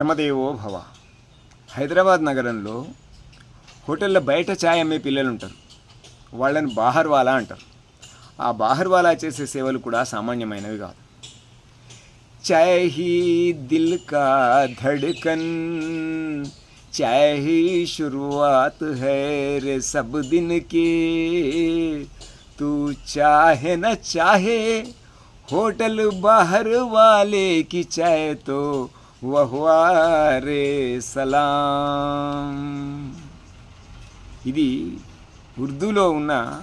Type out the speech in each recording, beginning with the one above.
कर्मदेव भव हईदराबाद नगर में हॉटल बैठ चाया पिटर वाला बाहर वाला अटर आ बाहर वाला चे सेवल सामान्यमी का चाहे दिल का धड़कन चाहे शुरुआत है रे सब दिन के तू चाहे न चाहे होटल बाहर वाले की चाय तो వహ్వారే సలాం. ఇది ఉర్దూలో ఉన్న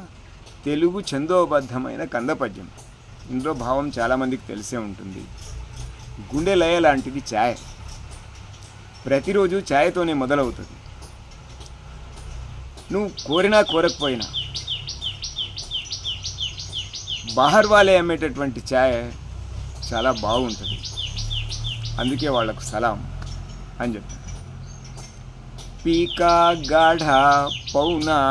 తెలుగు ఛందోబద్ధమైన కందపద్యం. ఇందులో భావం చాలామందికి తెలిసే ఉంటుంది. గుండె లయ లాంటిది ఛాయ్. ప్రతిరోజు ఛాయ్తోనే మొదలవుతుంది. నువ్వు కోరినా కోరకపోయినా బహర్వాలే అమ్మేటటువంటి ఛాయ్ చాలా బాగుంటుంది. అందుకే వాళ్ళకు సలాం అని చెప్తాను పీకా గాఢ పౌనా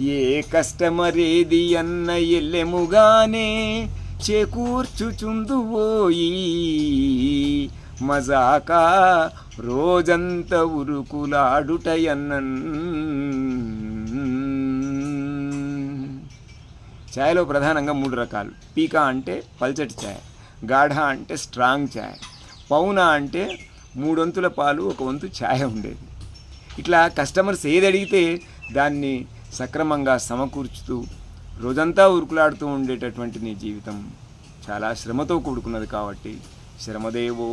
ఏ కస్టమరేది అన్న ఎల్లెముగానే చేకూర్చుచుందువోయి మజాకా రోజంత ఉరుకులాడుటయన్నన్. ఛాయలో ప్రధానంగా మూడు రకాలు. పీకా అంటే పల్చటి ఛాయ. గాఢ అంటే స్ట్రాంగ్ ఛాయ్. పౌనా అంటే మూడొంతుల పాలు ఒక వంతు ఛాయ్ ఉండేది. ఇట్లా కస్టమర్స్ ఏది అడిగితే దాన్ని సక్రమంగా సమకూర్చుతూ రోజంతా ఉరుకులాడుతూ ఉండేటటువంటి నీ జీవితం చాలా శ్రమతో కూడుకున్నది కాబట్టి శ్రమదేవో